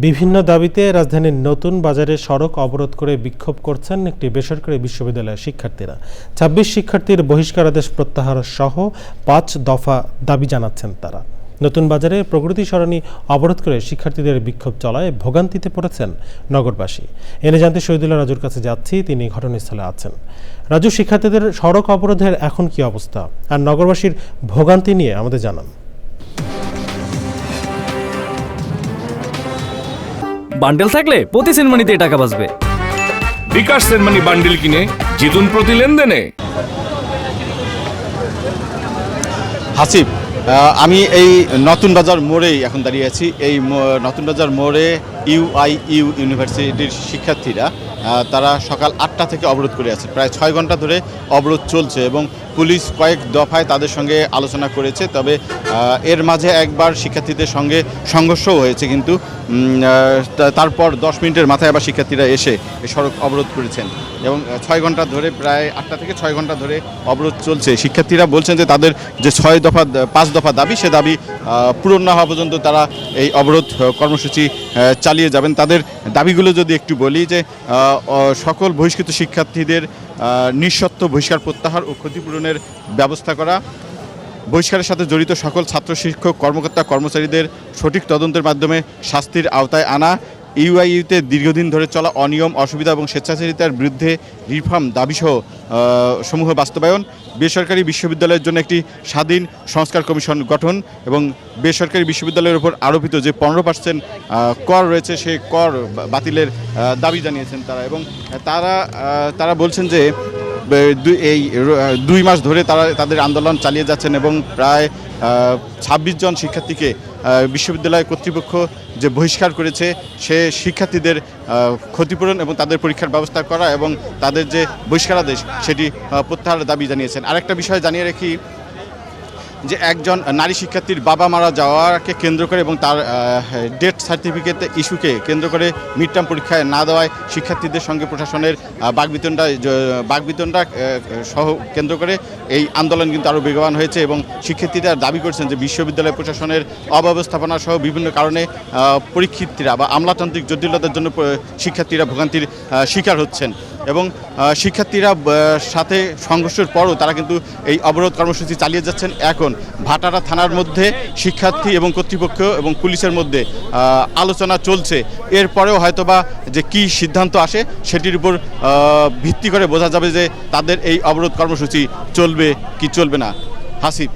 বিভিন্ন দাবিতে রাজধানীর নতুন বাজারে সড়ক অবরোধ করে বিক্ষোভ করছেন একটি বেসরকারি বিশ্ববিদ্যালয়ের শিক্ষার্থীরা। ছাব্বিশ শিক্ষার্থীর বহিষ্কারাদেশ প্রত্যাহার সহ পাঁচ দফা দাবি জানাচ্ছেন তারা। নতুন বাজারে প্রকৃতি সরণি অবরোধ করে শিক্ষার্থীদের বিক্ষোভ চলায় ভোগান্তিতে পড়েছেন নগরবাসী। এনে জানতে শহীদুল্লাহ রাজুর কাছে যাচ্ছি, তিনি ঘটনাস্থলে আছেন। রাজু, শিক্ষার্থীদের সড়ক অবরোধের এখন কি অবস্থা? আর নগরবাসীর ভোগান্তি নিয়ে আমাদের জানান। বান্ডেল থাকলে প্রতি সেনমানিতে টাকা বাঁচবে। বিকাশ সেনমানি বান্ডিল কিনে জিতুন প্রতি লেনদেনে। হাসিব আহ, আমি এই নতুন বাজার মোড়েই এখন দাঁড়িয়ে আছি। এই মো- নতুন বাজার মোড়ে ইউআইইউ ইউনিভার্সিটির শিক্ষার্থীরা আহ, তারা সকাল আটটা থেকে অবরোধ করে আছে। প্রায় ছয় ঘণ্টা ধরে অবরোধ চলছে এবং পুলিশ কয়েক দফায় তাদের সঙ্গে আলোচনা করেছে, তবে এর মাঝে একবার শিক্ষার্থীদের সঙ্গে সংঘর্ষও হয়েছে কিন্তু তারপর দশ মিনিটের মাথায় আবার শিক্ষার্থীরা এসে সড়ক অবরোধ করেছেন এবং ছয় ঘণ্টা ধরে প্রায় আটটা থেকে ছয় ঘণ্টা ধরে অবরোধ চলছে। শিক্ষার্থীরা বলছেন যে তাদের যে ছয় দফা, পাঁচ দফা দাবি, সে দাবি পূরণ না হওয়া পর্যন্ত তারা এই অবরোধ কর্মসূচি চালিয়ে যাবেন। তাদের দাবিগুলো যদি একটু বলি যে সকল বহিষ্কৃত শিক্ষার্থীদের নিঃশর্ত বহিষ্কার প্রত্যাহার ও ক্ষতিপূরণের ব্যবস্থা করা। বহিষ্কারের সাথে জড়িত সকল ছাত্র, শিক্ষক, কর্মকর্তা, কর্মচারীদের সঠিক তদন্তের মাধ্যমে শাস্তির আওতায় আনা। ইউআইইউতে দীর্ঘদিন ধরে চলা অনিয়ম, অসুবিধা এবং স্বেচ্ছাচারিতার বিরুদ্ধে রিফর্ম দাবিসহ সমূহ বাস্তবায়ন। বেসরকারি বিশ্ববিদ্যালয়ের জন্য একটি স্বাধীন সংস্কার কমিশন গঠন এবং বেসরকারি বিশ্ববিদ্যালয়ের উপর আরোপিত যে পনেরো পার্সেন্ট কর রয়েছে, সেই কর বাতিলের দাবি জানিয়েছেন তারা এবং তারা তারা বলছেন যে এই দুই মাস ধরে তারা তাদের আন্দোলন চালিয়ে যাচ্ছেন এবং প্রায় ছাব্বিশ জন শিক্ষার্থীকে বিশ্ববিদ্যালয় কর্তৃপক্ষ যে বহিষ্কার করেছে, সে শিক্ষার্থীদের ক্ষতিপূরণ এবং তাদের পরীক্ষার ব্যবস্থা করা এবং তাদের যে বহিষ্কারাদেশ, সেটি প্রত্যাহারের দাবি জানিয়েছেন। আরেকটা বিষয় জানিয়ে রাখি যে একজন নারী শিক্ষার্থীর বাবা মারা যাওয়াকে কেন্দ্র করে এবং তার ডেথ সার্টিফিকেট ইস্যুকে কেন্দ্র করে মিড টার্ম পরীক্ষায় না দেওয়ায় শিক্ষার্থীদের সঙ্গে প্রশাসনের জ- বাকবিতণ্ডা সহ কেন্দ্র করে এই আন্দোলন কিন্তু আরও বেগবান হয়েছে এবং শিক্ষার্থীরা দাবি করছেন যে বিশ্ববিদ্যালয় প্রশাসনের অব্যবস্থাপনা সহ বিভিন্ন কারণে আহ, পরীক্ষার্থীরা বা আমলাতান্ত্রিক জটিলতার জন্য শিক্ষার্থীরা ভোগান্তির শিকার হচ্ছেন। এবং শিক্ষার্থীরা সাথে সংঘর্ষের পরও তারা কিন্তু এই অবরোধ কর্মসূচি চালিয়ে যাচ্ছেন। এখন ভাটারা থানার মধ্যে শিক্ষার্থী এবং কর্তৃপক্ষ এবং পুলিশের মধ্যে আলোচনা চলছে। এরপরেও হয়তোবা যে কি সিদ্ধান্ত আসে সেটির উপর ভিত্তি করে বোঝা যাবে যে তাদের এই অবরোধ কর্মসূচি চলবে কি চলবে না। হাসিব।